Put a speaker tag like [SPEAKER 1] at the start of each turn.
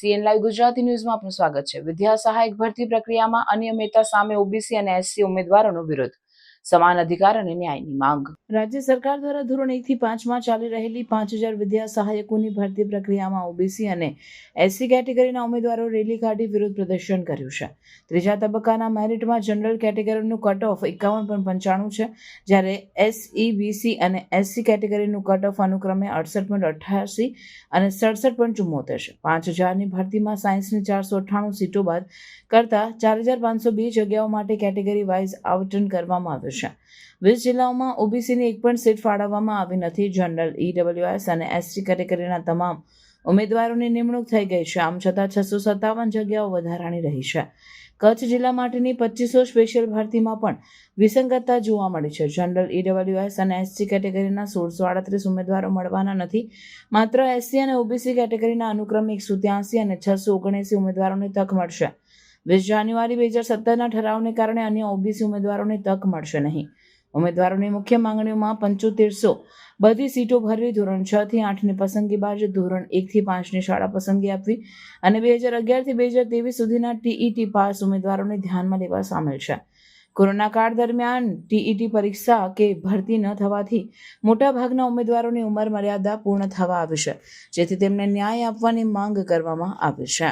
[SPEAKER 1] CN live Gujarati ન્યૂઝમાં આપનું સ્વાગત છે. વિદ્યા સહાયક ભરતી પ્રક્રિયામાં અનિયમિતતા સામે ઓબીસી અને એસસી ઉમેદવારોનો વિરોધ. સમાન અધિકાર અને ન્યાયની માંગ. રાજ્ય સરકાર દ્વારા ધોરણ એક થી પાંચમાં ચાલી રહેલી પાંચ હજાર વિદ્યા સહાયકોની ભરતી પ્રક્રિયામાં ઓબીસી અને એસસી કેટેગરીના ઉમેદવારો રેલી કાઢી વિરોધ પ્રદર્શન કર્યું છે. ત્રીજા તબક્કાના મેરિટમાં જનરલ કેટેગરીનું કટ ઓફ એકાવન પણ પંચાણું છે, જ્યારે એસઈ બીસી અને એસસી કેટેગરીનું કટ ઓફ અનુક્રમે અડસઠ પોઈન્ટ અઠ્યાસી અને સડસઠ પોઈન્ટ ચુમ્મોતેર છે. પાંચ હજારની ભરતીમાં સાયન્સની ચારસો અઠ્ઠાણું સીટો બાદ કરતાં ચાર હજાર પાંચસો બે જગ્યાઓ માટે કેટેગરી વાઇઝ આવટન કરવામાં આવ્યું છે. વીસ જિલ્લાઓમાં ઓબીસીની એક પણ સીટ ફાળવવામાં આવી નથી. જનરલ ઈડબ્લ્યુએસ અને એસટી કેટેગરીના તમામ ઉમેદવારોની નિમણૂક થઈ ગઈ છે. આમ છતાં છસો સત્તાવન જગ્યાઓ વધારાની રહી છે. કચ્છ જિલ્લા માટેની પચીસો સ્પેશિયલ ભરતીમાં પણ વિસંગતતા જોવા મળી છે. જનરલ ઈડબ્લ્યુએસ અને એસટી કેટેગરીના સોળસો આડત્રીસ ઉમેદવારો મળવાના નથી. માત્ર એસસી અને ઓબીસી કેટેગરીના અનુક્રમે એકસો ત્યાસી અને છસો ઓગણએંસી ઉમેદવારોને તક મળશે. વીસ જાન્યુઆરી બે હજાર સત્તરના ઠરાવને કારણે અન્ય ઓબીસી ઉમેદવારોને તક મળશે નહીં. ઉમેદવારોની મુખ્ય માંગણીઓમાં પંચોતેરસો બધી સીટો ભરવી, ધોરણ છ થી આઠની પસંદગી બાદ ધોરણ એકથી પાંચની શાળા પસંદગી આપવી અને બે હજાર અગિયારથી બે હજાર ત્રેવીસ સુધીના ટીઈટી પાસ ઉમેદવારોને ધ્યાનમાં લેવા સામેલ છે. કોરોના કાળ દરમિયાન ટીઈટી પરીક્ષા કે ભરતી ન થવાથી મોટાભાગના ઉમેદવારોની ઉંમર મર્યાદા પૂર્ણ થવા આવી છે, જેથી તેમને ન્યાય આપવાની માંગ કરવામાં આવી છે.